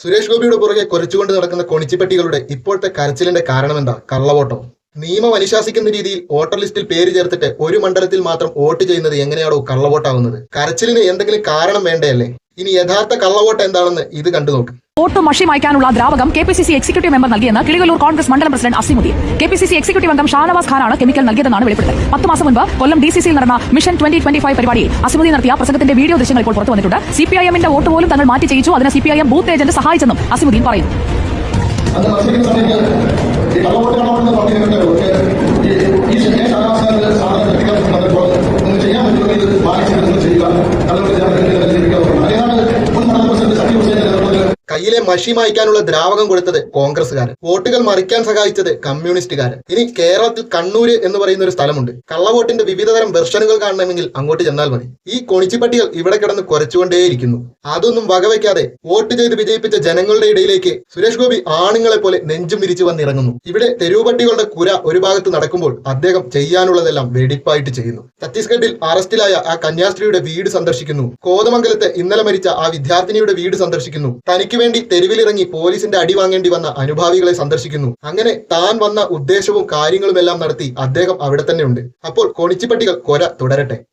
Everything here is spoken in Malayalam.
സുരേഷ് ഗോപിയുടെ പുറകെ കുറച്ചുകൊണ്ട് നടക്കുന്ന കൊണിച്ചിപ്പെട്ടികളുടെ ഇപ്പോഴത്തെ കരച്ചിലിന്റെ കാരണമെന്താ? കള്ളവോട്ടോ. നിയമം അനുശാസിക്കുന്ന രീതിയിൽ വോട്ടർ ലിസ്റ്റിൽ പേര് ചേർത്തിട്ട് ഒരു മണ്ഡലത്തിൽ മാത്രം വോട്ട് ചെയ്യുന്നത് എങ്ങനെയാണോ കള്ളവോട്ടാവുന്നത്? കരച്ചിലിന് എന്തെങ്കിലും കാരണം വേണ്ടയല്ലേ ഇനി യഥാർത്ഥ കള്ളവോട്ട് എന്താണെന്ന് ഇത് കണ്ടു നോക്ക് വോട്ട് മഷി മായ്ക്കാനുള്ള ദ്രാവകം K P C C executive member നൽകിയെന്ന് കിളികല്ലൂർ കോൺഗ്രസ് മണ്ഡലം president Asimuddin K P C C executive അംഗം ഷാനവാസ് ഖാനാണ് കെമിക്കൽ നൽകിയതെന്നാണ് വെളിപ്പെടുത്തൽ. പത്ത് മാസം മുൻപ് കൊല്ലം ഡി സി സിയിൽ നടന്ന മിഷൻ ട്വന്റി ട്വന്റി ഫൈവ് പരിപാടിയിൽ അസിമുദ്ദീൻ നടത്തിയ പ്രസംഗത്തിന്റെ വീഡിയോ ദൃശ്യങ്ങൾ ഇപ്പോൾ പുറത്തു വന്നിട്ടുണ്ട്. സി പി ഐ എമ്മിന്റെ വോട്ട് പോലും തങ്ങൾ മാറ്റി ചെയ്യിച്ചു. അതിന് C P I M booth agent സഹായിച്ചെന്നും Asimuddin പറയുന്നു. കയ്യിലെ മഷി മായ്ക്കാനുള്ള ദ്രാവകം കൊടുത്തത് കോൺഗ്രസ്സുകാർ വോട്ടുകൾ മറിക്കാൻ സഹായിച്ചത് കമ്മ്യൂണിസ്റ്റുകാർ ഇനി കേരളത്തിൽ കണ്ണൂര് എന്ന് പറയുന്ന ഒരു സ്ഥലമുണ്ട്. കള്ളവോട്ടിന്റെ വിവിധതരം വെർഷനുകൾ കാണണമെങ്കിൽ അങ്ങോട്ട് ചെന്നാൽ മതി. ഈ കൊണിച്ചിപ്പട്ടികൾ ഇവിടെ കിടന്ന് കുറച്ചുകൊണ്ടേയിരിക്കുന്നു അതൊന്നും വകവയ്ക്കാതെ വോട്ട് ചെയ്ത് വിജയിപ്പിച്ച ജനങ്ങളുടെ ഇടയിലേക്ക് സുരേഷ് ഗോപി ആണുങ്ങളെ പോലെ നെഞ്ചും വിരിച്ചു വന്നിറങ്ങുന്നു. ഇവിടെ തെരുവുപട്ടികളുടെ കുര ഒരു ഭാഗത്ത് നടക്കുമ്പോൾ അദ്ദേഹം ചെയ്യാനുള്ളതെല്ലാം വെടിപ്പായിട്ട് ചെയ്യുന്നു. ഛത്തീസ്ഗഡിൽ അറസ്റ്റിലായ ആ കന്യാസ്ത്രീയുടെ വീട് സന്ദർശിക്കുന്നു. കോതമംഗലത്തെ ഇന്നലെ മരിച്ച ആ വിദ്യാർത്ഥിനിയുടെ വീട് സന്ദർശിക്കുന്നു. തനിക്ക് വേണ്ടി തെരുവിലിറങ്ങി പോലീസിന്റെ അടി വാങ്ങേണ്ടി വന്ന അനുഭാവികളെ സന്ദർശിക്കുന്നു. അങ്ങനെ താൻ വന്ന ഉദ്ദേശവും കാര്യങ്ങളുമെല്ലാം നടത്തി അദ്ദേഹം അവിടെ തന്നെയുണ്ട് അപ്പോൾ കൊണിച്ചിപ്പട്ടികൾ കൊര തുടരട്ടെ.